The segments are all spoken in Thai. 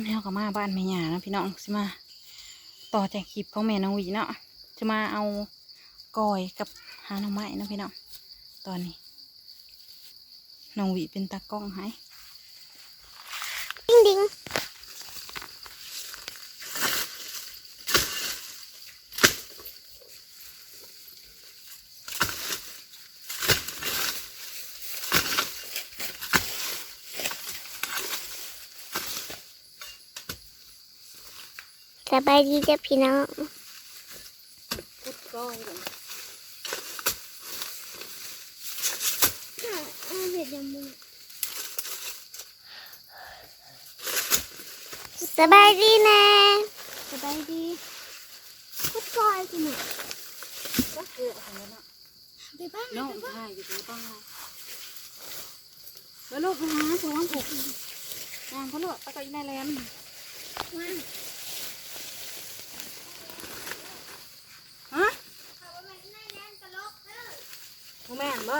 อนเฮากับมาบ้านแม่ย่านะพี่น้องสิมา ต่อจากคลิปของแม่น้องวีเนาะจะมาเอากอยกับหาหน่อไม้นะพี่น้องตอนนี้น้องวีเป็นตากล้องให้ดิ้งดิ้ง สบายดีจ้ะพี่น้องพุดกอยเลยเห็ดยำมือสบายดีนะสบายดีพุดก้อยสิหนูก็คืออะไรเนาะไปบ้านน้องถ่ายอยู่ตรงบ้านแล้วลูกไปหาสวนผูกงานเขาเลอะตะกี้ในแลมว่า ฮะ กูแม่นบ่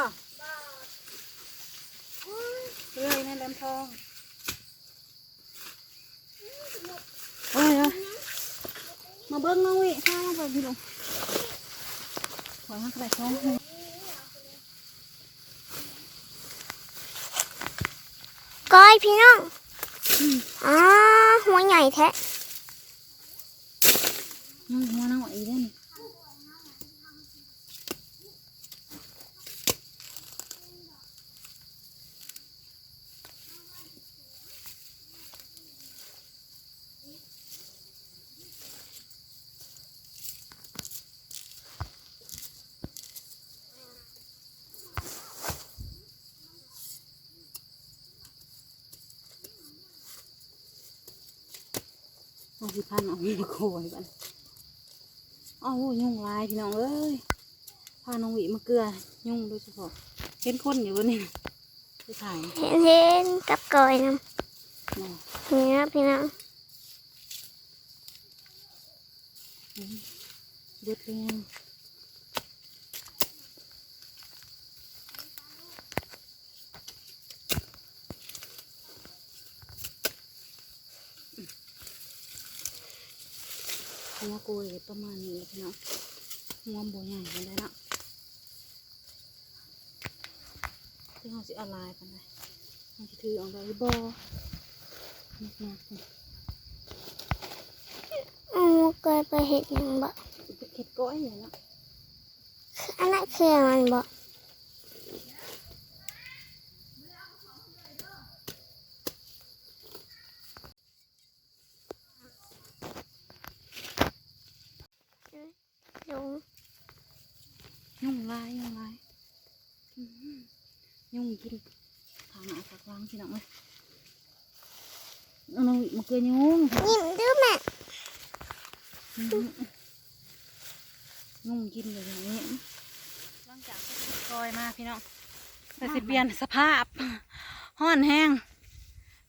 เลยในแลมทองเฮ้ยเฮ้ยมาเบิ้งน้องวิข้าวมาไปพี่ลุงขอให้กระไรท้องก้อยพี่น้องอ๋อหัวใหญ่แท้น้องหัวน้องอีเด่น สิพันเอาหัวโขยบันเอายุ่งลายพี่น้องเอ้ยพาน้องหวีมาเกลือ ยุ่งโดยเฉพาะเห็นคนอยู่บนนี้ไปถ่ายเห็นเห็นกับก้อยนะเนาะนี่นะพี่น้องเบิดเรีย หัวโกยประมาณนี้พี่น้องหัวโบใหญ่กันได้นะที่เขาสิเอะไรกันได้เขาสิถือเออกได้หรือบ่นักนักๆนี่อือก้อยไปเห็ดยังบ่เข็ดก้อยอย่างเนาะอันนั้นคือมันบ่ลง ยุ่งลายยุ่งลายอื้อหื อยุ่งกินทางหน้าทางหลังพี่น้องเลยเอาน้องวิมาเกลือยุ่งยิ้มดูแม่อื้อหือยุ่งกินเลยอย่างนี้หลังจากที่ซอยมาพี่น้องแต่สิเปลี่ยนสภาพห้อนแห้ง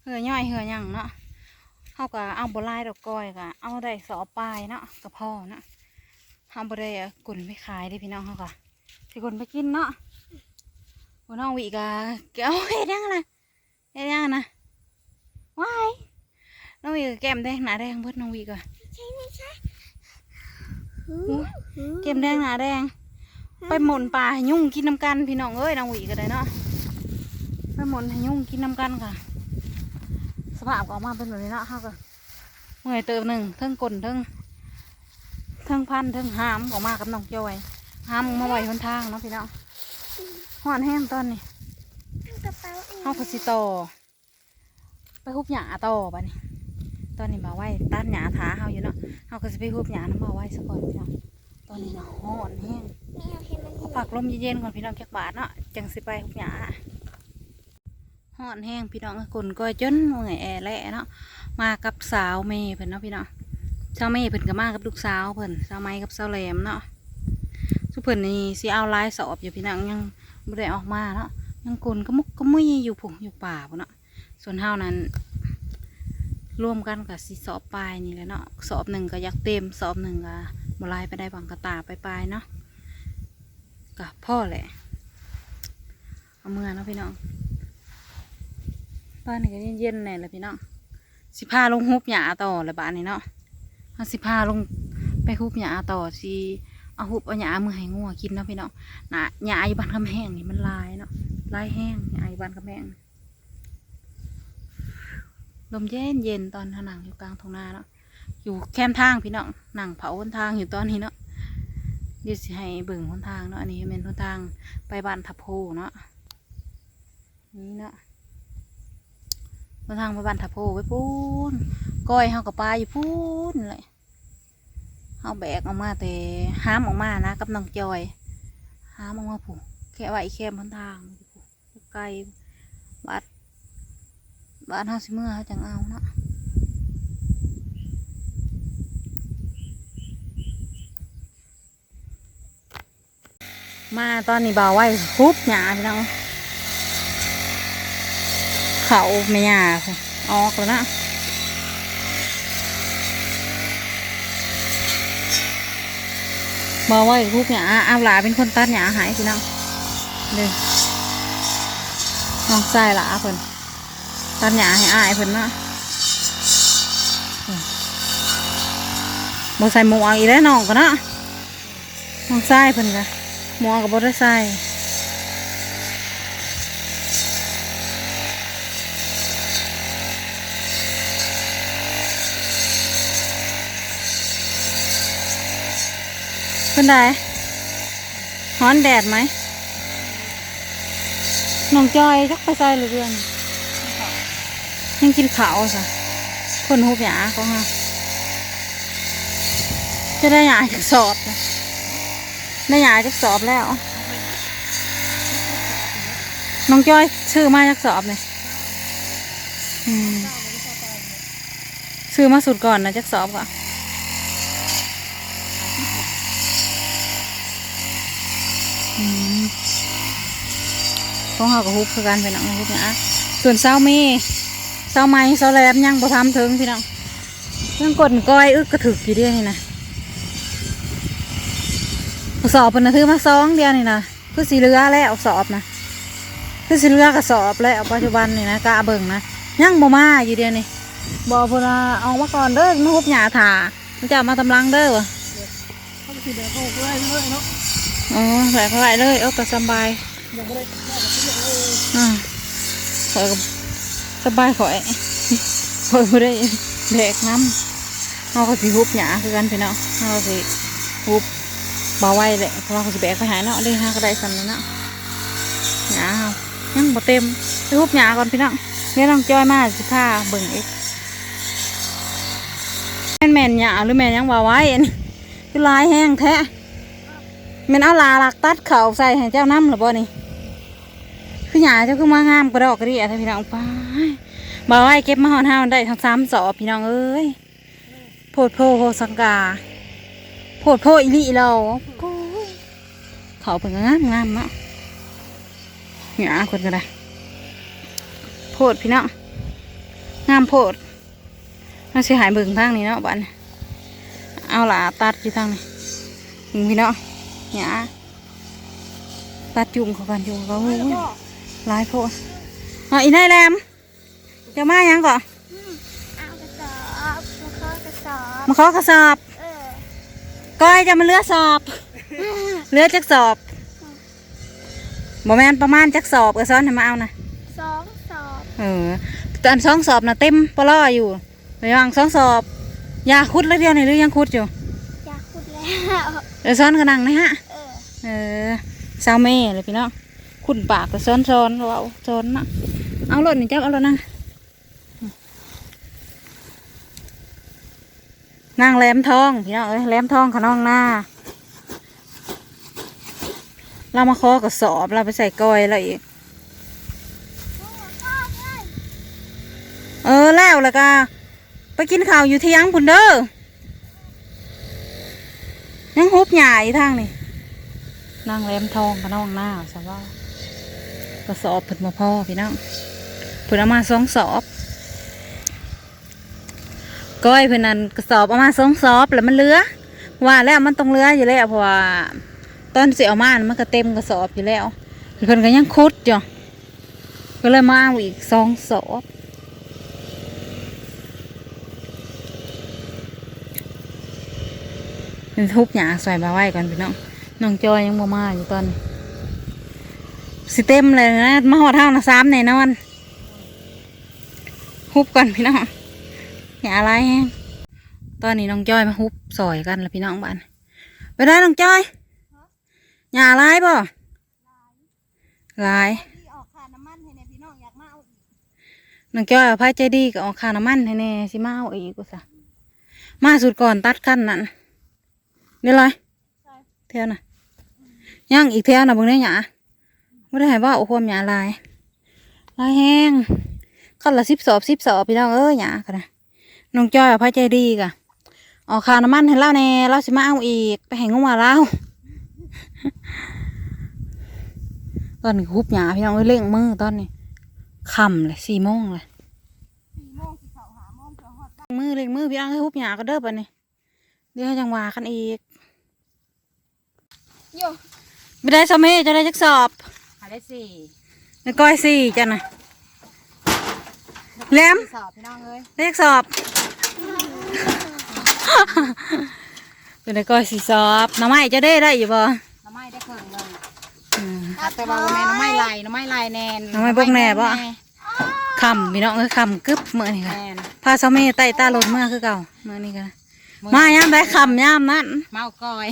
เหือย่อยเหือหยังเนาะเขาก็เอาบลายดอกกอยก็เอาได้สอปลายเนาะกระเพาะเนาะเอาบได้เอากุนไปขายได้พี่น้องเขาก็สิกุนไปกินเนาะ วันน้องวิก็เกี่ยวเฮ็ดยังนะเฮ็ดยังนะว้ายน้องวิก็แก้มแดงหนาแดงเบิดน้องวิก็ใช่ไม่ใช่แก้มแดงหนาแดง ไปหมุนปลาให้ยุ่งกินน้ำกันพี่น้องเอ้ยน้องวิก็ได้เนาะไปหมุนให้ยุ่งกินน้ำกันค่ะสภาพก็ออกมาเป็นแบบนี้เนาะเขาก็เมื่อยเติมหนึ่งเทิงกลนเทิงเทิงพันเทิงหามออกมากับน้องจอยหามมาไว้บนทางเนาะพี่น้อง ห่อนแห้งตอนนี้กระเป๋าเขาก็สิต่อไปหุบหญ้าต่อบัดนี้ ตอนนี้มาไว้ตัดหญ้าถาเขาอยู่เนาะเขาก็สิไปหุบหญ้าน้ำมาไว้ซะก่อนพี่น้องตอนนี้เนาะห่อนแห้งไม่เอาเห็นมันเอาผักลมเย็นๆก่อนพี่น้องจักบาทเนาะจังสิไปหุบหญ้าห่อนแห้งพี่น้องกลนก้อยจนเมื่อยแอแหละเนาะมากับสาวเมย์เพิ่นเนาะพี่น้องสาวเมย์เพิ่นก็มากับลูกสาวเพิ่นสาวไม้กับสาวแหลมเนาะสุเพิ่นนี่สิเอาลายสอบอยู่พี่น้องยัง บ่ได้ออกมาเนาะยังกลนก็มุกก็มุยอยู่ผงอยู่ป่าพุ่นเนาะส่วนเฮานั้นรวมกันกับสิสอบปลายนี่แหละเนาะสอบหนึ่งก็อยากเต็มสอบหนึ่งก็บลายไปได้บางกระตาไปปลายเนาะก็พ่อแหละเอาเมื่อเนาะพี่น้องบ้านนี่ก็เย็นๆแน่ละพี่น้องสิพาลงฮุบหยาต่อเลยบ้านนี้เนาะเอาสิพาลงไปฮุบหยาต่อสิ เอาฮุบเอาหยามือให้งัวกินเนาะพี่น้องนะหยาอยู่บ้านคำแห้งนี่มันลายเนาะลายแห้งหยาอยู่บ้านคำแห้งลมเย็นเย็นตอนหนังอยู่กลางทงนาเนาะอยู่แคมทางพี่น้องหนังเผาหนทางอยู่ตอนนี้เนาะเดี๋ยวสิให้เบิ่งหนทางเนาะอันนี้เป็นหนทางไปบ้านทับโพเนาะนี่เนาะมาทางไปบ้านทับโพไปพูนก้อยเฮากับปลาอยู่พูนเลย เฮาแบกออกมาแต่ห้ามออกมานะกับน้องจอยห้ามออกมาผูกแค่ไว้แค่บนทางไกลบ้านบ้านเฮาสิเมื่อเฮาจังเอาเนาะมาตอนนี้บ่าวไว้คุบหยาพี่น้องเขาไม่หยาออกแล้วนะ บอไว่าอีกคุกเนี่ยอาหลาเป็นคนตัดหยาหายพี่น้องเด้อน้องใส่หลาเพิ่นตัดหยาให้อายเพิ่นเนาะบ่ใส่หมวกอีกแล้วน้องก็เนาะน้องใส่เพิ่นก็หมวกก็บ่ได้ใส่ เป็นไดฮ้อนแดดไหมน้องจอยจักไปใส่หรือเรื่องยังกินข้าวสะคนหูหยาก็ฮะจะได้หยาจากสอบนะได้หยาจากสอบแล้ว น้องจอยชื่อมาจากสอบเนี่ยอืมซื้อมาสุดก่อนนะจากสอบก่อน อืม ของเขากับฮุบคือกันเป็นน้องฮุบเนี่ยอะส่วนเศร้ามีเศร้าไม้เศร้าแหลมยังบ่ทำถึงพี่น้องยังกดก้อยอึกกระถึกอยู่เดียวนี่นะสอบเป็นนะถือมาซองเดียวนี่นะคือสีเรือแล้วสอบนะคือสีเรือกับสอบแล้วปัจจุบันนี่นะกะเบิ่งนะยังบ่มาอยู่เดียวนี่บอพนาเอามาก่อนเด้อมาฮุบหยาถามันจะมาตำลังเด้อวะเขาสิเดียวเขาเลยเลยเนาะ อ๋อใส่เข้าไปเลยเอาแต่สบายยังไม่ได้อ่าข่อยสบายข่อยข่อยไม่ได้แบกน้ำเราก็สิฮุบหยาคือกันพี่น้องเราก็สิฮุบเบาไว้เลยเราะเราก็สิแบกไปหายเนาะได้ห้าก็ได้สำนึกเนาะหยาเรายังบ่เต็มไปฮุบหยาก่อนพี่น้องเดี๋ยวน้องจ้อยมาสิพาเบิ่งอีกแม่นแม่นหยาหรือแม่นยังบ่าไว้อันคือลายแห้งแท้ ม่นเอาลาลักตัดเข่าใส่ให้เจ้าน้ำหรือบ่นี่คือหยาเจ้าคือมางามกระดอกกระเดียท่านพี่น้องไปบ่าวไอ้เก็บมาหอนห้าได้ทั้งสามสอบพี่น้องเอ้ยโพดโพโพสังกาโพดโพอีลีเราเขาเป็นงามงามเนาะหยาคนก็ได้โพดพี่น้องงามโพดน่าเสียหายเบิ่งทางนี้เนาะบ้านเอาหลาตัดอยู่ทางนี้พี่น้อง หยาตัดจุ่มเขากันจุ่มเขาโอ้ยหลายโพดอ๋ออีนายแรมจะมาหยังก่อนเอากระสอบมาขอกระสอบมาขอกระสอบเออก้อยจะมาเลือสอบ เลือจักสอบบ่แม่นประมาณจักสอบเออซ้อนให้มาเอานะสองสอบ เออตอนสองสอบนะเต็มปลออยู่ระหว่างสองสอบ ยาคุดแล้วเดียวนี่หรือยังคุดอยู่อยากขุด แล้วเดี๋ยวซ้อนกระนังนะฮะ เออเออสาวเม่เลยพี่น้องขุนปากแต่ซ้อนซ้อนเราซ้อนนะเอารถนี่จับเอารถนะนางแหลมทองพี่น้องเอ้ยแหลมทองขน้องหน้า เรามาขอกระสอบเราไปใส่กอยแล้วอีก เออแล้วแล้วก็ไปกินข้าวอยู่เที่ยงพุ่นเด้อ ยังฮุบใหญ่ทางนี่นางแรมทองกับน้องหน้าสว่ากระสอบเพิ่นมาพ่อพี่น้องเพิ่นเอามาสองสอบก้อยเพิ่นนั่นกระสอบเอามาสองสอบแล้วมันเลือว่าแล้วมันต้องเลืออยู่แล้วเพราะว่าตอนเสิเอามามันก็เต็มกระสอบอยู่แล้วเพิ่นก็ยังคุดอยู่ก็เลยมาเอาอีกสองสอบ เป็นทุบหยาใส่มาไว้ก่อนพี่น้องน้องจอยยังบ่มาอยู่ตอนสิเต็มเลยนะมาหอดเท่านะซ้ำแน่นอนฮุบก่อนพี่น้องหยาอะไรแห้งตอนนี้น้องจ้อยมาฮุบซอยกันแล้วพี่น้องบ้านไปได้น้องจ้อยหยาอะไรบ่ลายที่ออกค่าน้ำมันให้ในพี่น้องอยากมาเอาอีกน้องจ้อยเอาพายใจดีก็ออกค่าน้ำมันให้แน่สิมาเอาอีกกูซะมาสุดก่อนตัดขั้นนั่น เดี๋ยวเลยเท่าน่ะย่างอีกเท่าน่ะเบิ่งได้หยาไม่ได้ให้ว่าโอ้ความหยาลายลายแห้งขั้นละสิบสอบสิบสอบพี่น้องเอ้ยหยากันนะน้องจ้อยเอาพายใจดีกะออกค่าน้ำมันให้เล่าแน่เราสิมาเอาอีก ไปให้งมาเล่าตอนนี้ฮุบหยาพี่น้องเอ้ยเล่งมือตอนนี้ค่ำเลยสี่โมงเลยสี่โมงสิเขาหาโมงเพื่อฮอดบ้านมือเล็งมือพี่น้องให้ฮุบหยาก็เด้อปะนี่เดี๋ยวให้จังหวะกันอีก โยไม่ได้สมัยจะได้จักสอบหาได้สี่ในก้อยสี่จ้ะนะแหลมสอบพี่น้องเอ้ยได้จักสอบเป็นในก้อยสี่สอบหน้ำไม้จะได้ได้อยู่บ่น้ำไม้ได้เพิ่งเลยอืมแต่ว่าแม่น้ำไม้ไหลน้ำไม้ไหลแนนน้ำไม้เบิ่งแน่บ่คำพี่น้องเอ้ยคำกึบเมื่อนี่ค่ะแนนพาสมัยไต่ตาลดเมื่อคือเก่าเมื่อนี่กันมาย่ามได้คำย่ามนั้นเมาก้อย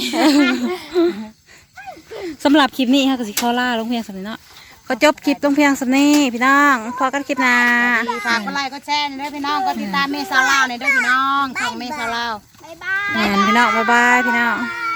สำหรับคลิปนี้ค่ะก็สิขอลาลงเพียงสำนี้เนาะก็จบคลิปตรงเพียงสำนี้พี่น้องพอกันคลิปหน้าฝากกดไลค์กดแชร์หน่อยเด้อพี่น้องก็ติดตามเมซาวลาวหน่อยเด้อพี่น้องของเมซาวลาวแม่นพี่น้องบ๊ายบายพี่น้องบ